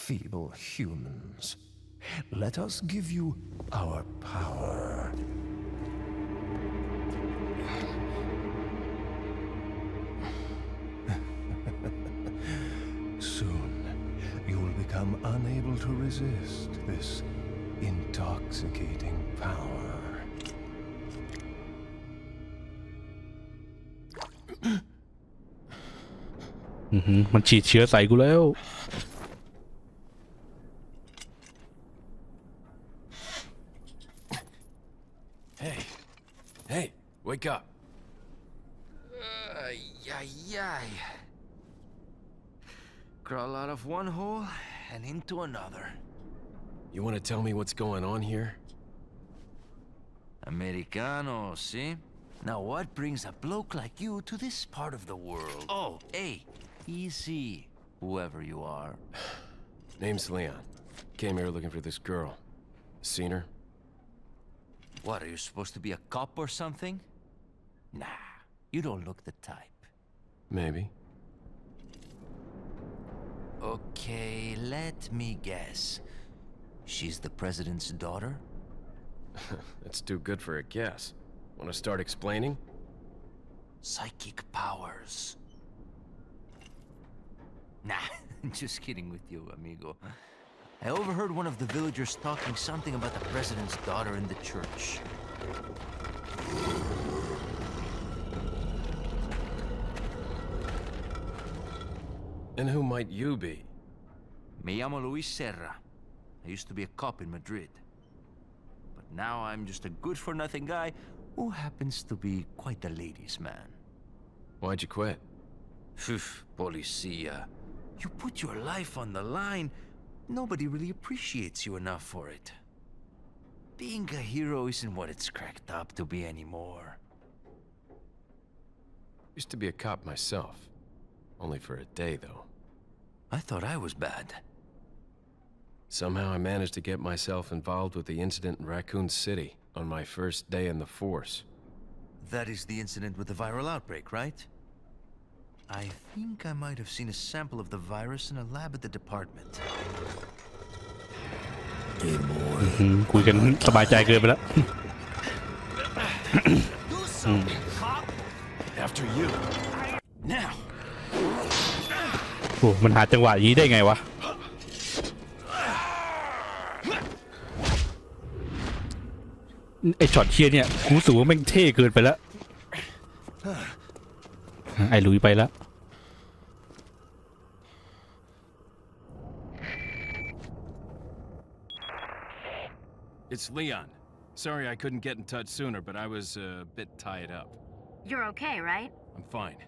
feeble humans. Let us give you our power. Soon, you will become unable to resist this intoxicating power. อือหือมันฉีดเชื้อใส่กูแล้ว wake up. Ay, ay, ay. Crawl out of one hole and into another. You want to tell me what's going on here? Americano, see? Now what brings a bloke like you to this part of the world? Oh, hey, easy, whoever you are. Name's Leon. Came here looking for this girl. Seen her? What, are you supposed to be a cop or something? Nah, you don't look the type. Maybe. Okay, let me guess. She's the president's daughter? That's too good for a guess. Want to start explaining? Psychic powers. Nah, just kidding with you, amigo. I overheard one of the villagers talking something about the president's daughter in the church. And who might you be? Me llamo Luis Serra. I used to be a cop in Madrid. But now I'm just a good-for-nothing guy who happens to be quite a ladies' man. Why'd you quit? Phew, policia. You put your life on the line, nobody really appreciates you enough for it. Being a hero isn't what it's cracked up to be anymore. Used to be a cop myself. Only for a day, though. I thought I was bad. Somehow I managed to get myself involved with the incident in Raccoon City on my first day in the force. That is the incident with the viral outbreak, right? I think I might have seen a sample of the virus in a lab at the department. อืมคุยกันสบายใจเกินไปแล้ว After you. Now! โอ้มันหาจังหวะอย่างนี้ได้ไงวะ ไอช็อตเชียเนี่ยกูรู้สึกว่าแม่งเท่เกินไปแล้ว ไอหลุยไปแล้ว It's Leon. Sorry I couldn't get in touch sooner, but I was uh, a bit tied up. You're okay, right? I'm fine.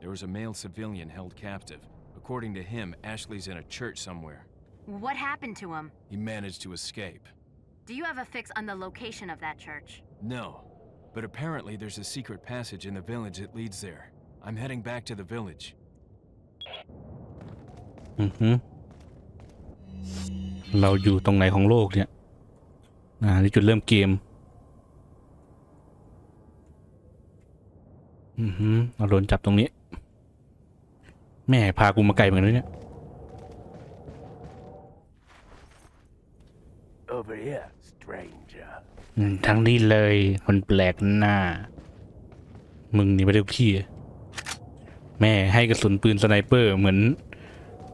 There was a male civilian held captive. According to him, Ashley's in a church somewhere. What happened to him? He managed to escape. Do you have a fix on the location of that church? No. But apparently there's a secret passage in the village that leads there. I'm heading back to the village. อือฮึเราอยู่ตรงไหนของโลกเนี่ย อ่า นี่จุดเริ่มเกม อือฮึเราโดนจับตรงนี้ แม่พากูมาไกลเหมือนกันนะเนี่ย Over here, stranger. อืมทั้งนี้เลยคนแปลกหน้า มึงนี่ไม่ได้ทุกที่ แม่ให้กระสุนปืนสไนเปอร์เหมือน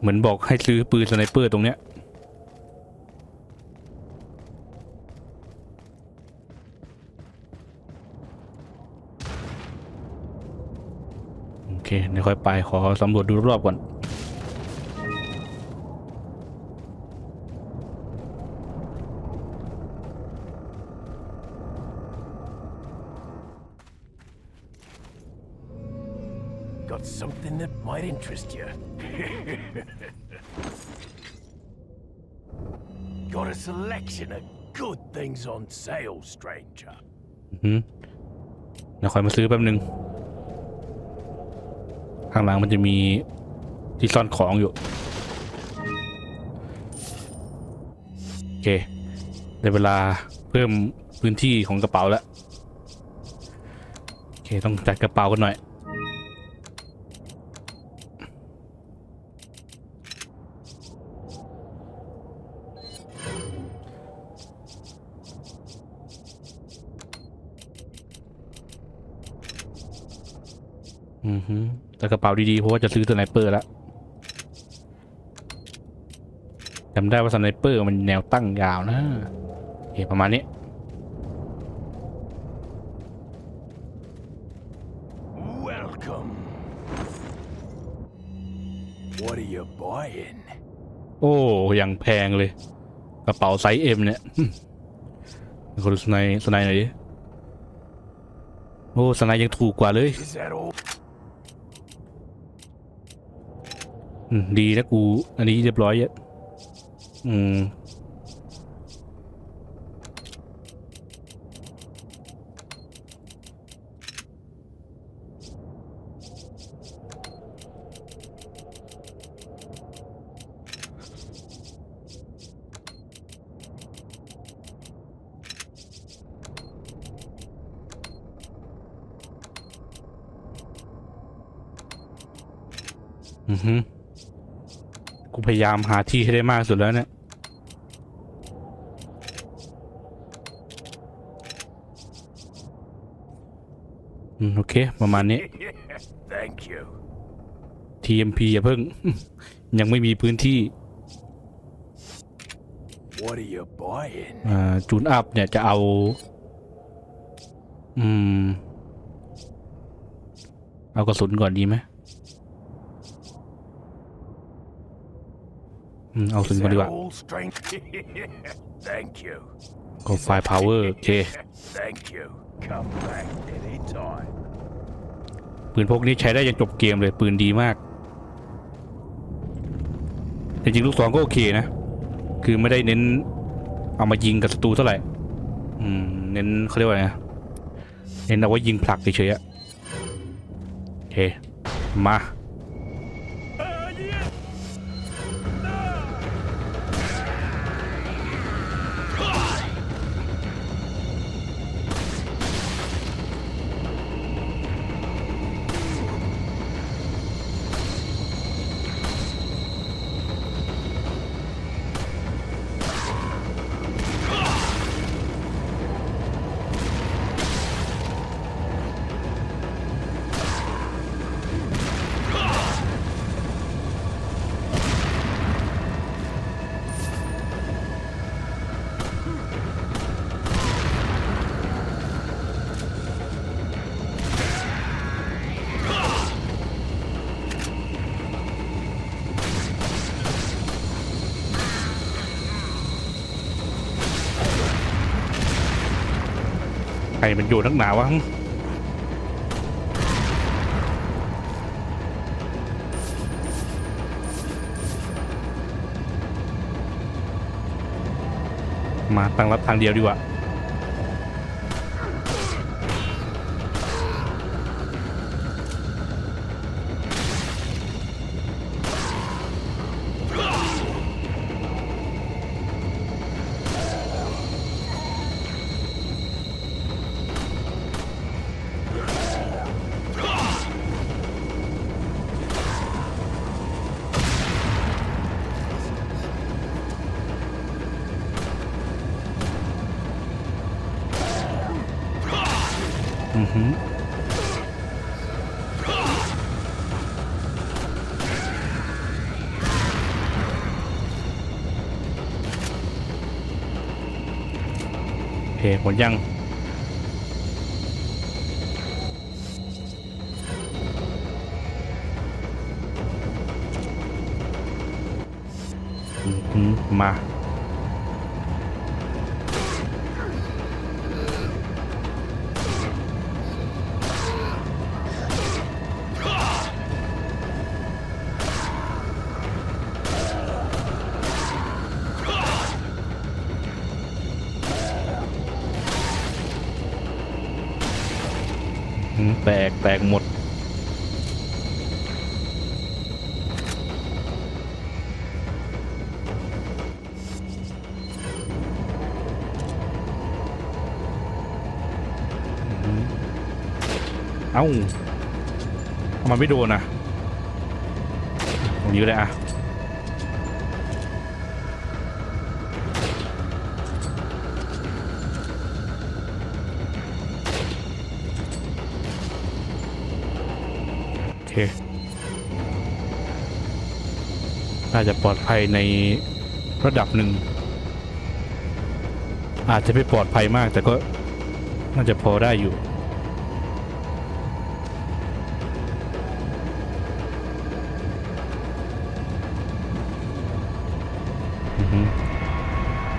เหมือนบอกให้ซื้อปืนสไนเปอร์ตรงเนี้ย เคเดี๋ยวค่อยไปขอสำรวจดูรอบๆก่อน Got something that might interest you. Got a selection of good things on sale, stranger. อืมเดี๋ยวคอยมาซื้อแป๊บนึง ข้างหลังมันจะมีที่ซ่อนของอยู่ โอเคได้เวลาเพิ่มพื้นที่ของกระเป๋าแล้ว โอเค ต้องจัดกระเป๋ากันหน่อย กระเป๋าดีๆเพราะว่าจะซื้อสไนเปอร์แล้วจำได้ว่าสไนเปอร์มันแนวตั้งยาวนะโอเคประมาณนี้ Welcome. What are you buying? โอ้อย่างแพงเลย กระเป๋าไซส์เอ็มเนี่ยคนสไนสไนหน่อยดิโอ้สไนยังถูกกว่าเลย Is that all? อืม ดีนะกู อันนี้เรียบร้อยอะอืมายามหาที่ให้ได้มากสุดแล้วเนี่ยอืมโอเค ประมาณนี้ Thank you. TMP อย่าเพิ่ง ยังไม่มีพื้นที่ What are you buying? อ่าจูนอัพเนี่ยจะเอา อืม เอากระสุนก่อนดีไหม อืมเอากระสุน Is ก่อน that ดีกว่า all strength? Thank you. ก็ไฟพาวเวอร์โอเค Thank you. Come back anytime. ปืนพกนี้ใช้ได้ยันจบเกมเลยปืนดีมาก จริงๆลูกซองก็โอเคนะ คือไม่ได้เน้น เอามายิงกับศัตรูเท่าไหร่ อืม เน้นเขาเรียกว่าไงนะเน้นเอาไว้ยิงผลักเฉยๆอะโอเค มา มันอยนนักหนาวะมาตั้งรับทางเดียวดีกว่า โอเคหมดยัง แตกแตกหมด เอ้าทำไมไม่โดนนะตรงนี้เลยอะ เค น่าจะปลอดภัยในระดับหนึ่ง อาจจะไม่ปลอดภัยมากแต่ก็น่าจะพอได้อยู่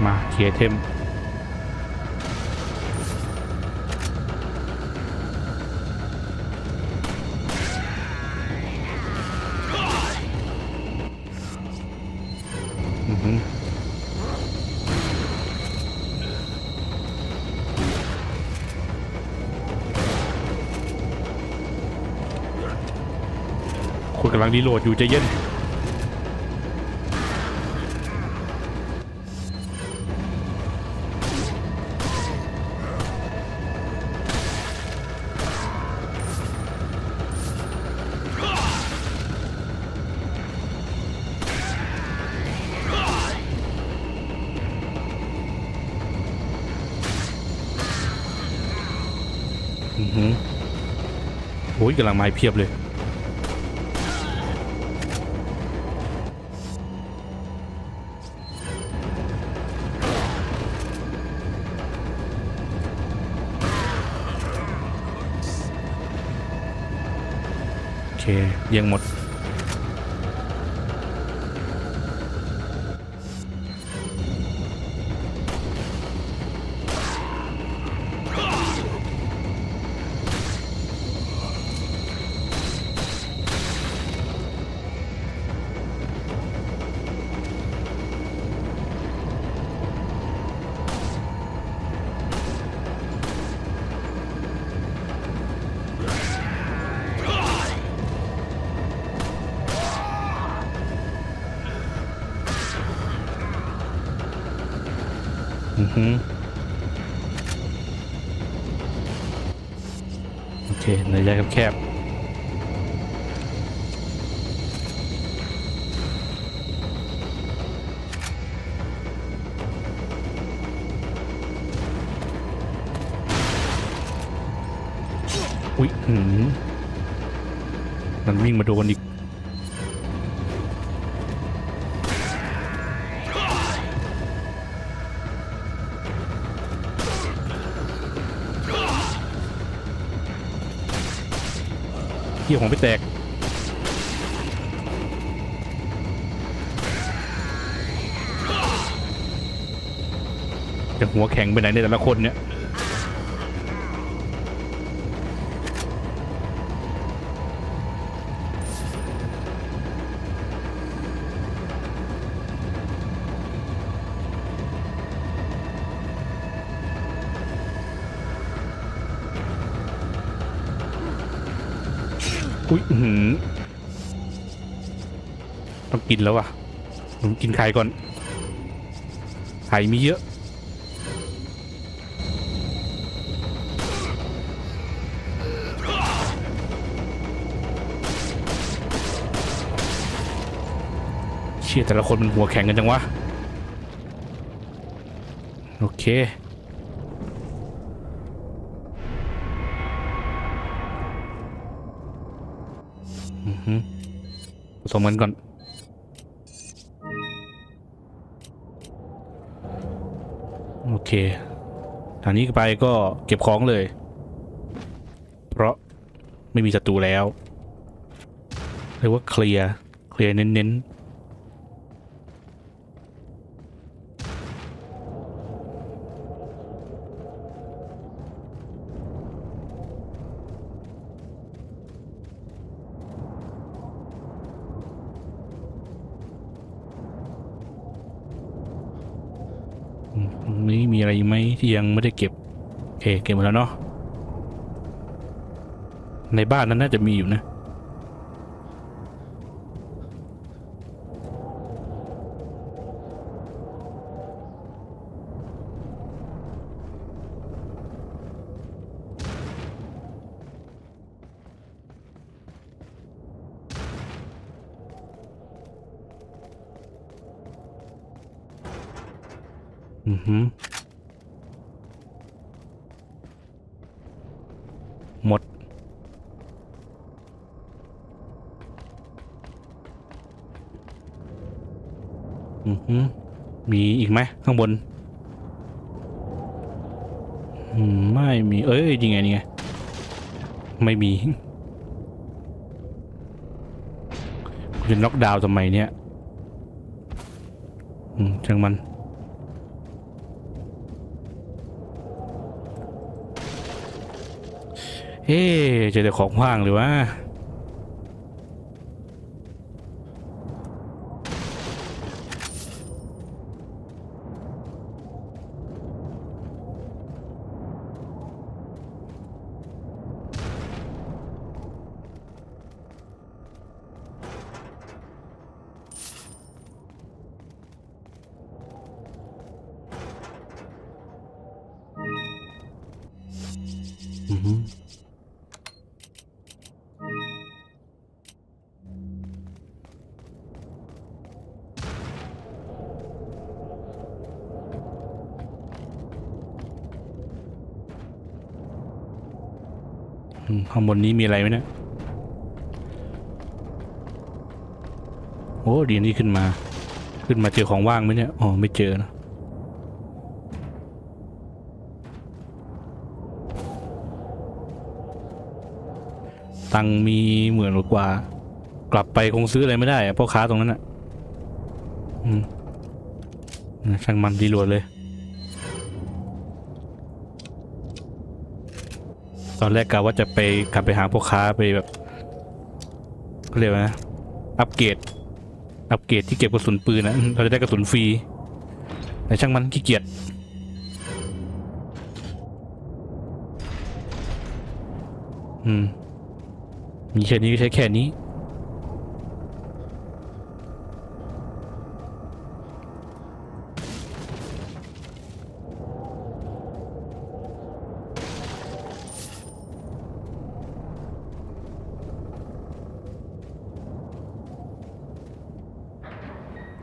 มาเคลียร์เทมำลังรีโหลดอยู่ใจเย็นอือหือโอ้ยกำลังไมาเพียบเลย เคือหือโอเคในระยะแคบอุ้ยหืมมันวิ่งมาโดนอีก ที่ของไปแตกจะหัวแข็งไปไหนในแต่ละคนเนี่ย อุ้ยหือต้องกินแล้ววะผมกินไข่ก่อน ไข่มีเยอะเชี่ยแต่ละคนมันหัวแข็งกันจังวะ โอเค สมกันก่อน โอเคทางนี้ไปก็เก็บของเลย เพราะไม่มีศัตรูแล้ว เรียกว่าเคลียร์ เคลียร์เน้นๆอืมตรงนี้มีอะไรอีกไหม ที่ยังไม่ได้เก็บโอเคเก็บหมดแล้วเนาะในบ้านนั้นน่าจะมีอยู่นะอือหือหมด อือหือมีอีก ไหมข้างบนไม่มีเอ้ยยังไงนี่ไงไม่มีกูจะน็อกดาวน์ทำไมเนี่ยช่างมันเอ๊ะเจะแต่ของว่างหรือวะ ข้างบนนี้มีอะไรไหมเนี่ย โอ้ดีนี่ขึ้นมา ขึ้นมาเจอของว่างไหมเนี่ย อ๋อ ไม่เจอนะ ตังมีหมื่นกว่า กลับไปคงซื้ออะไรไม่ได้พ่อค้าตรงนั้นอะช่างมันดีรวดเลย ตอนแรกกะว่าจะไปกลับไปหาพ่อค้าไปแบบเขาเรียกว่านะอัปเกรดอัปเกรดที่เก็บกระสุนปืนนะเราจะได้กระสุนฟรีแต่ช่างมันขี้เกียจอืม มีแค่นี้ก็ใช้แค่นี้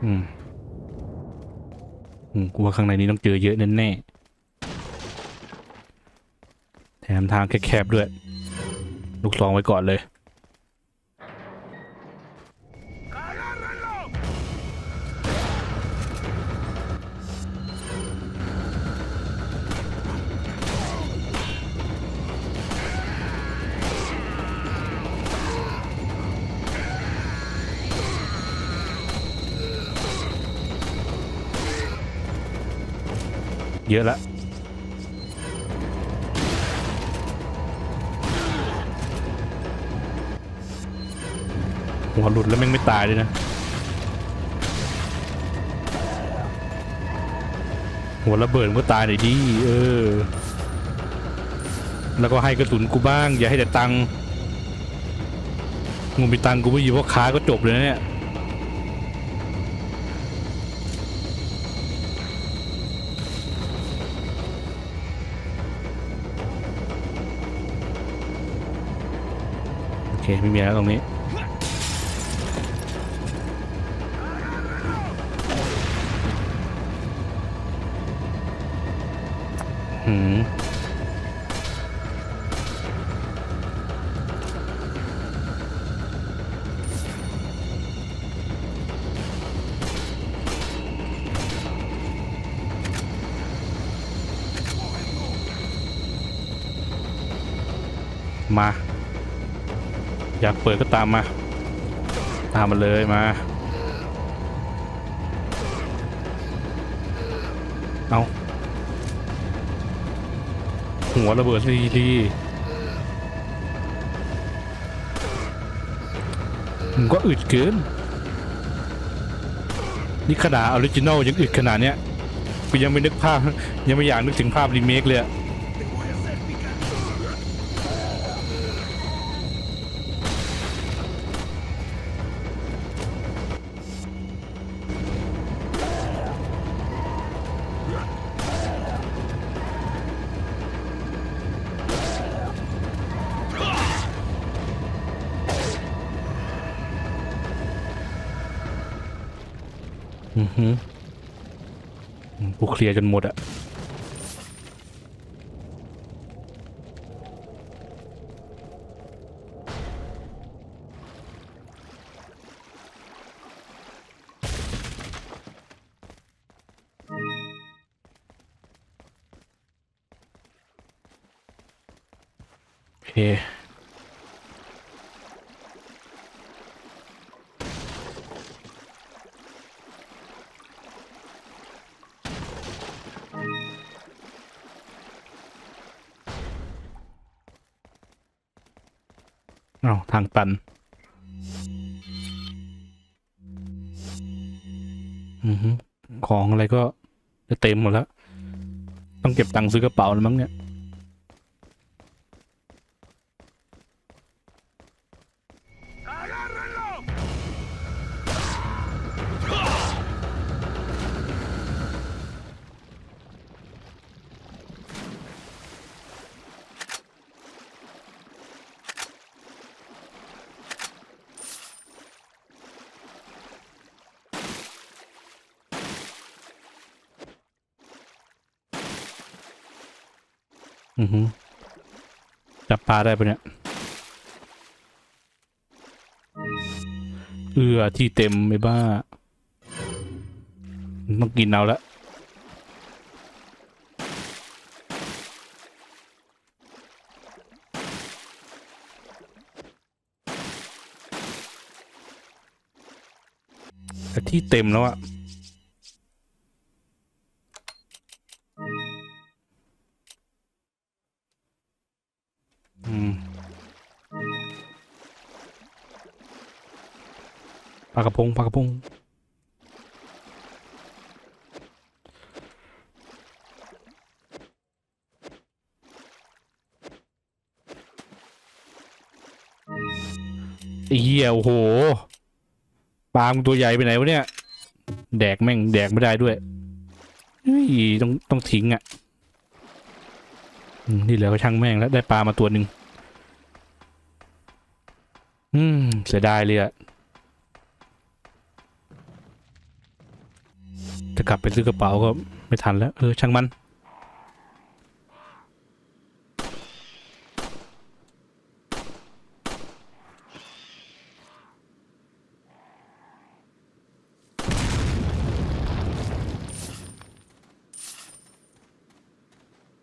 อืม อืมกูว่าข้างในนี้ต้องเจอเยอะแน่ๆแถมทางแคบๆด้วย ลูกซองไว้ก่อนเลย เยอะละหัวหลุดแล้วแม่งไม่ตายเลยนะหัวระเบิดมันก็ตายหน่อยดิเออ แล้วก็ให้กระสุนกูบ้าง อย่าให้แต่ตังงูมีตังกูไม่อยู่เพราะค้าก็จบเลยนะเนี่ย เคไม่มีแล้วตรงนี้หืมมา อยากเปิดก็ตามมา ตามมาเลยมา เอาหัวระเบิดทีทีมันก็อึดเกิน นี่ขนาดออริจินอลยังอึดขนาดเนี้ยกูยังไม่นึกภาพ ยังไม่อยากนึกถึงภาพรีเมคเลยอะ กูเคลียร์จนหมดอะ เอาทางตันอือของอะไรก็จะเต็มหมดแล้ว ต้องเก็บตังค์ซื้อกระเป๋าแล้วมั้งเนี่ย อือฮึจับปลาได้ปะเนี่ยเอือที่เต็มไม่บ้า ต้องกินเอาละแต่ที่เต็มแล้วอะ พงปลากระพงเหี้ยโอ้โห ปลามตัวใหญ่ไปไหนวะเนี่ย แดกแม่งแดกไม่ได้ด้วยเฮ้ยต้องต้องทิ้งอะอืมที่เหลือก็ช่างแม่งแล้วได้ปลามาตัวหนึ่งอืม เสียดายเลยอะ จะกลับไปซื้อกระเป๋าก็ไม่ทันแล้ว เออ ช่างมัน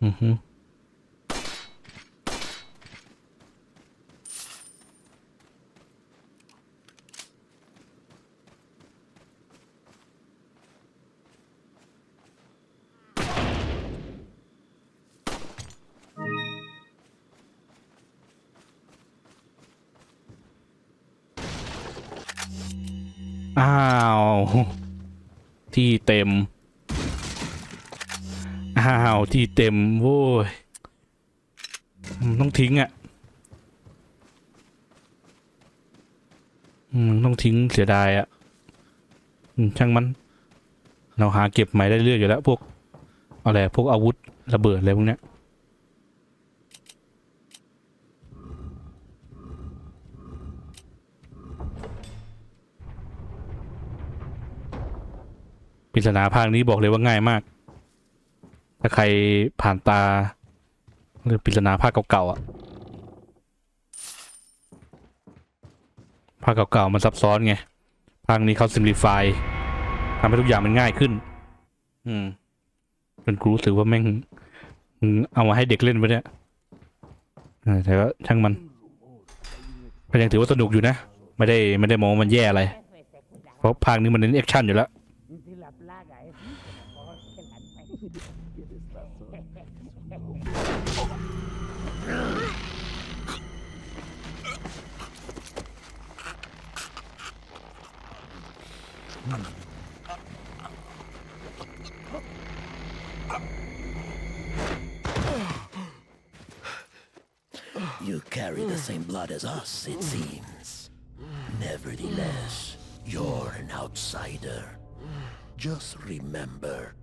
อือฮึ เต็มโว้ยต้องทิ้งอะต้องทิ้งเสียดายอะช่างมัน เราหาเก็บใหม่ได้เรื่อยอยู่แล้ว พวกอะไรพวกอาวุธระเบิดอะไรพวกเนี้ยปริศนาภาคนี้บอกเลยว่าง่ายมาก ถ้าใครผ่านตาเรื่อปริศนาภาคเก่าๆอะภาคเก่าๆมันซับซ้อนไงภาคนี้เขา simplify ทำให้ทุกอย่างมันง่ายขึ้น อืมจนกูรู้สึกว่าแม่งเอามาให้เด็กเล่นไปเนี่ยแต่ว่าช่างมันก็ยังถือว่าสนุกอยู่นะ ไม่ได้ไม่ได้มองว่ามันแย่อะไร เพราะภาคนี้มันเน้นแอคชั่นอยู่แล้ว You carry the same blood as us, it seems. Nevertheless, you're an outsider. Just remember,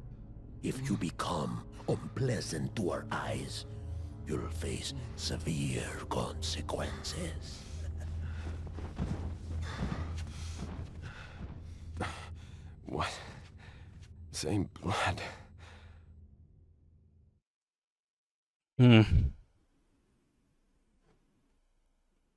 if you become unpleasant to our eyes, you'll face severe consequences. What? Same blood.